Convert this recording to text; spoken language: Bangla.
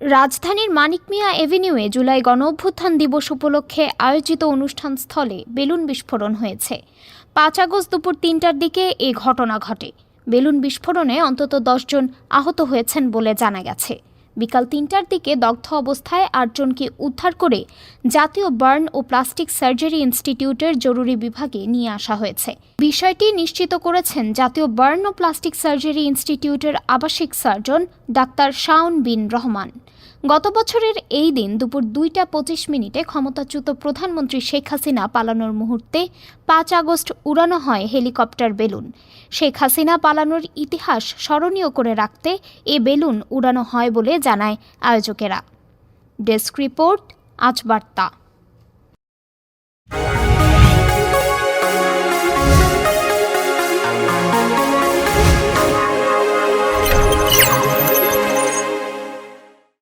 রাজধানীর মানিক মিয়া এভিনিউয়ে জুলাই গণ অভ্যুত্থান দিবস উপলক্ষে আয়োজিত অনুষ্ঠান স্থলে বেলুন বিস্ফোরণ হয়েছে। পাঁচ আগস্ট দুপুর তিনটার দিকে এ ঘটনা ঘটে। বেলুন বিস্ফোরণে অন্তত দশজন আহত হয়েছেন বলে জানা গেছে। বিকাল তিনটার দিকে দগ্ধ অবস্থায় আটজনকে উদ্ধার করে জাতীয় বার্ন ও প্লাস্টিক সার্জারি ইনস্টিটিউটের জরুরি বিভাগে নিয়ে আসা হয়েছে। বিষয়টি নিশ্চিত করেছেন জাতীয় বার্ন ও প্লাস্টিক সার্জারি ইনস্টিটিউটের আবাসিক সার্জন ডাক্তার শাওন বিন রহমান। গত বছরের এই দিন দুপুর দুইটা পঁচিশ মিনিটে ক্ষমতাচ্যুত প্রধানমন্ত্রী শেখ হাসিনা পালানোর মুহূর্তে পাঁচ আগস্ট উড়ানো হয় হেলিকপ্টার বেলুন। শেখ হাসিনা পালানোর ইতিহাস স্মরণীয় করে রাখতে এ বেলুন উড়ানো হয় বলে জানায় আয়োজকেরা। ডেস্ক রিপোর্ট আজ বার্তা।